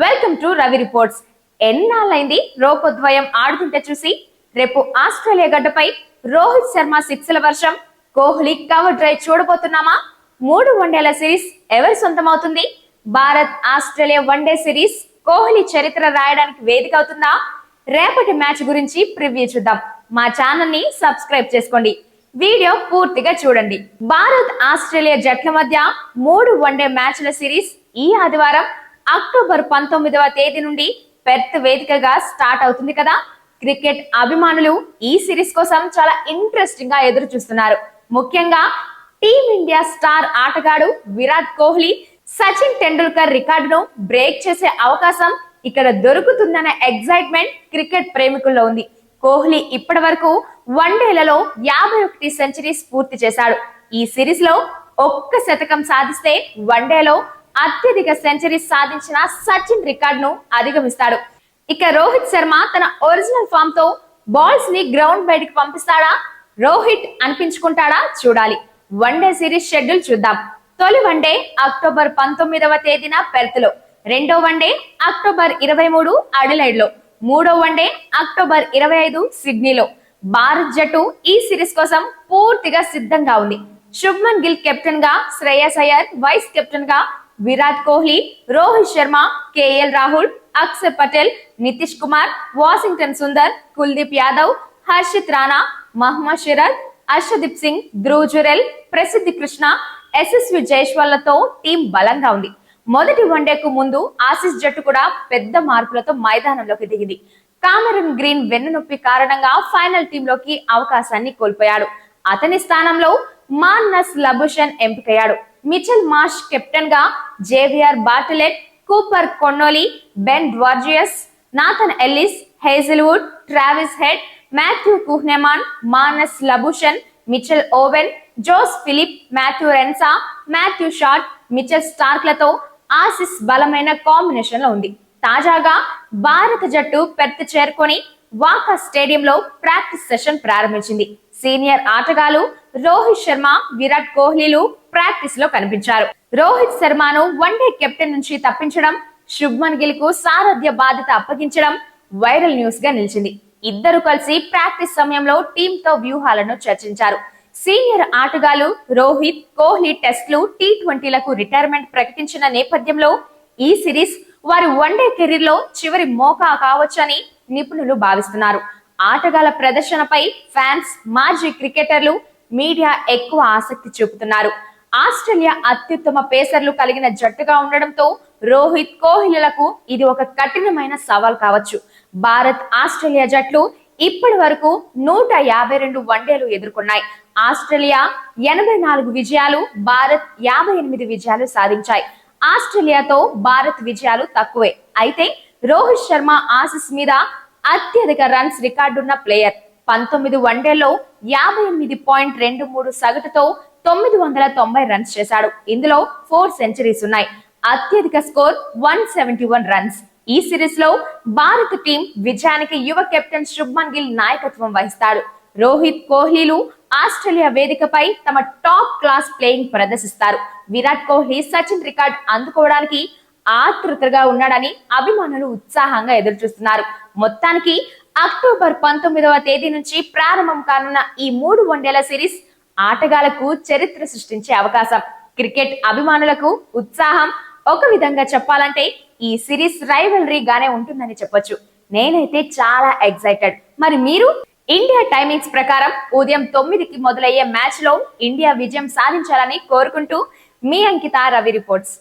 Welcome to Ravi reports ఎన్నాళ్ళైంది? రోకోద్వయం ఆడుతుంటే చూసి. రేపు ఆస్ట్రేలియా గడ్డపై రోహిత్ శర్మ సిక్స్ల వర్షం. కోహ్లీ కవర్ డ్రైవ్ చూడబోతున్నామా? మూడు వన్డేల సిరీస్ ఎవరి సొంతమవుతుంది? Bharat Australia one day series Kohli చరిత్ర రాయడానికి వేదిక అవుతుందా? రేపటి మ్యాచ్ గురించి ప్రివ్యూ చూద్దాం. మా ఛానల్ని సబ్స్క్రైబ్ చేసుకోండి. వీడియో పూర్తిగా చూడండి. భారత్ ఆస్ట్రేలియా జట్ల మధ్య మూడు వన్డే మ్యాచ్ల సిరీస్ ఈ ఆదివారం అక్టోబర్ పంతొమ్మిదవ తేదీ నుండి పెర్త్ వేదికగా స్టార్ట్ అవుతుంది కదా. క్రికెట్ అభిమానులు ఈ సిరీస్ కోసం చాలా ఇంట్రెస్టింగ్గా ఎదురు చూస్తున్నారు. ముఖ్యంగా టీమిండియా స్టార్ ఆటగాడు విరాట్ కోహ్లీ సచిన్ టెండూల్కర్ రికార్డును బ్రేక్ చేసే అవకాశం ఇక్కడ దొరుకుతుందనే ఎగ్జైట్మెంట్ క్రికెట్ ప్రేమికుల్లో ఉంది. కోహ్లీ ఇప్పటి వరకు వన్డేలలో యాభై ఒకటి సెంచరీస్ పూర్తి చేశాడు. ఈ సిరీస్లో ఒక్క శతకం సాధిస్తే వన్డేలో అత్యధిక సెంచరీస్ సాధించిన సచిన్ రికార్డ్ను అధిగమిస్తాడు. ఇక రోహిత్ శర్మ తన ఒరిజినల్ ఫామ్తో బాల్స్ని గ్రౌండ్ బయటికి పంపిస్తాడా? రోహిత్ అనిపించుకుంటాడా? చూడాలి. వన్డే సిరీస్ షెడ్యూల్ చూద్దాం. తొలి వన్డే అక్టోబర్ పంతొమ్మిదవ తేదీన పెర్త్లో రెండో వన్డే అక్టోబర్ ఇరవై మూడు అడిలైడ్లో మూడో వన్డే అక్టోబర్ ఇరవై ఐదు సిడ్నీలో. భారత్ జట్టు ఈ సిరీస్ కోసం పూర్తిగా సిద్ధంగా ఉంది. శుభ్మన్ గిల్ కెప్టెన్గా శ్రేయస్ అయ్యర్ వైస్ కెప్టెన్గా Virat Kohli Rohit Sharma KL Rahul Akshar Patel Nitish Kumar Washington Sundar Kuldeep Yadav Harshit Rana Mohammed Siraj Arshdeep Singh Dhruv Jurel Prasidh Krishna SSV జైష్వాళ్ళతో team బలంగా ఉంది. మొదటి వన్డేకు ముందు ఆసిస్ జట్టు కూడా పెద్ద మార్పులతో మైదానంలోకి దిగింది. కామెరన్ గ్రీన్ వెన్నునొప్పి కారణంగా ఫైనల్ టీంలోకి అవకాశాన్ని కోల్పోయాడు. అతని స్థానంలో మాన్నస్ లబుషన్ ఎంపికయ్యాడు. మిచెల్ మాష్ కెప్టెన్గా Xavier Bartlett Cooper Connolly Ben Dwarshuis Nathan Ellis Hazlewood Travis Head Matthew Kuhnemann Marnus Labuschagne Mitchell Owen Josh Philippe Matthew Renshaw Matthew Short Mitchell స్టార్క్లతో Aussies బలమైన కాంబినేషన్లో ఉంది. తాజాగా భారత జట్టు పెర్త్ చేరుకొని వాకా స్టేడియంలో ప్రాక్టీస్ సెషన్ ప్రారంభించింది. సీనియర్ ఆటగాళ్ళు రోహిత్ శర్మ విరాట్ కోహ్లీలు ప్రాక్టీస్లో కనిపించారు. రోహిత్ శర్మను వన్డే కెప్టెన్ నుంచి తప్పించడం శుభ్మన్ గిల్కు సారథ్య బాధ్యత అప్పగించడం వైరల్ న్యూస్గా నిలిచింది. ఇద్దరు కలిసి ప్రాక్టీస్ సమయంలో టీమ్తో వ్యూహాలను చర్చించారు. సీనియర్ ఆటగాళ్ళు రోహిత్ కోహ్లీ టెస్ట్లు టీ ట్వంటీలకు రిటైర్మెంట్ ప్రకటించిన నేపథ్యంలో ఈ సిరీస్ వారి వన్డే కెరీర్లో చివరి మోకా కావచ్చని నిపుణులు భావిస్తున్నారు. ఆటగాళ్ళ ప్రదర్శనపై ఫ్యాన్స్ మాజీ క్రికెటర్లు మీడియా ఎక్కువ ఆసక్తి చూపుతున్నారు. ఆస్ట్రేలియా అత్యుత్తమ పేసర్లు కలిగిన జట్టుగా ఉండడంతో రోహిత్ కోహ్లీలకు ఇది ఒక కఠినమైన సవాల్ కావచ్చు. భారత్ ఆస్ట్రేలియా జట్లు ఇప్పటి వరకు నూట యాభై రెండు వన్డేలు ఎదుర్కొన్నాయి. ఆస్ట్రేలియా ఎనభై నాలుగు విజయాలు భారత్ యాభై ఎనిమిది విజయాలు సాధించాయి. ఆస్ట్రేలియాతో భారత్ విజయాలు తక్కువే. అయితే రోహిత్ శర్మ ఆసిస్ మీద అత్యధిక రన్స్ రికార్డున్న ప్లేయర్. పంతొమ్మిది వన్డేల్లో యాభై ఎనిమిది పాయింట్ రెండు మూడు సగటుతో తొమ్మిది వందల తొంభై రన్స్ చేశాడు. ఇందులో ఫోర్ సెంచరీస్ ఉన్నాయి. అత్యధిక score one seventy one runs. ఈ సిరీస్లో భారత టీం విజయానికి యువ కెప్టెన్ శుభ్మన్ గిల్ నాయకత్వం వహిస్తాడు. రోహిత్ కోహ్లీలు ఆస్ట్రేలియా వేదికపై తమ టాప్ క్లాస్ ప్లేయింగ్ ప్రదర్శిస్తారు. విరాట్ కోహ్లీ సచిన్ రికార్డ్ అందుకోవడానికి ఆతృతగా ఉన్నాడని అభిమానులు ఉత్సాహంగా ఎదురుచూస్తున్నారు. మొత్తానికి అక్టోబర్ పంతొమ్మిదవ తేదీ నుంచి ప్రారంభం కానున్న ఈ మూడు వన్డేల సిరీస్ ఆటగాళ్ళకు చరిత్ర సృష్టించే అవకాశం. క్రికెట్ అభిమానులకు ఉత్సాహం. ఒక విధంగా చెప్పాలంటే ఈ సిరీస్ రైవలరీ గానే ఉంటుందని చెప్పొచ్చు. నేనైతే చాలా ఎక్సైటెడ్. మరి మీరు ఇండియా టైమింగ్స్ ప్రకారం ఉదయం తొమ్మిదికి మొదలయ్యే మ్యాచ్లో ఇండియా విజయం సాధించాలని కోరుకుంటూ మీ అంకిత రవి రిపోర్ట్స్.